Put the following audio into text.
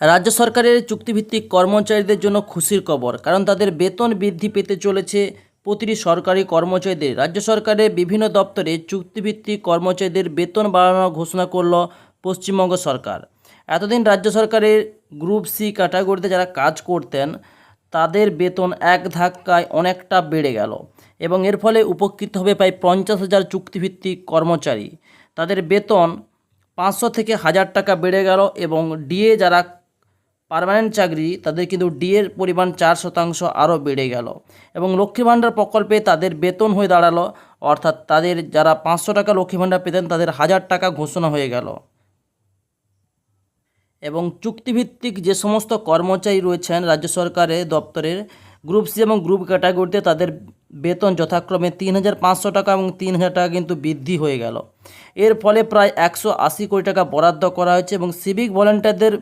রাজ্য সরকারের চুক্তিভিত্তিক কর্মচারীদের জন্য খুশির খবর, কারণ তাদের বেতন বৃদ্ধি পেতে চলেছে প্রতিটি সরকারি কর্মচারীদের। রাজ্য সরকারের বিভিন্ন দপ্তরে চুক্তিভিত্তিক কর্মচারীদের বেতন বাড়ানোর ঘোষণা করল পশ্চিমবঙ্গ সরকার। এতদিন রাজ্য সরকারের গ্রুপ সি ক্যাটাগরিতে যারা কাজ করতেন, তাদের বেতন এক ধাক্কায় অনেকটা বেড়ে গেল এবং এর ফলে উপকৃত হবে প্রায় পঞ্চাশ হাজার চুক্তিভিত্তিক কর্মচারী। তাদের বেতন পাঁচশো থেকে হাজার টাকা বেড়ে গেল এবং ডিএ যারা পার্মানেন্ট চাকরি, তাদের কিন্তু ডিএর পরিমাণ চার শতাংশ আরও বেড়ে গেল। এবং লক্ষ্মী ভাণ্ডার প্রকল্পে তাদের বেতন হয়ে দাঁড়াল, অর্থাৎ তাদের যারা পাঁচশো টাকা লক্ষ্মী ভাণ্ডার পেতেন, তাদের হাজার টাকা ঘোষণা হয়ে গেল। এবং চুক্তিভিত্তিক যে সমস্ত কর্মচারী রয়েছেন রাজ্য সরকারের দপ্তরের, গ্রুপ সি এবং গ্রুপ ক্যাটাগরিতে তাদের বেতন যথাক্রমে তিন হাজার পাঁচশো টাকা এবং তিন হাজার টাকা কিন্তু বৃদ্ধি হয়ে গেল। এর ফলে প্রায় একশো আশি কোটি টাকা বরাদ্দ করা হয়েছে এবং সিভিক ভলেন্টিয়ারদের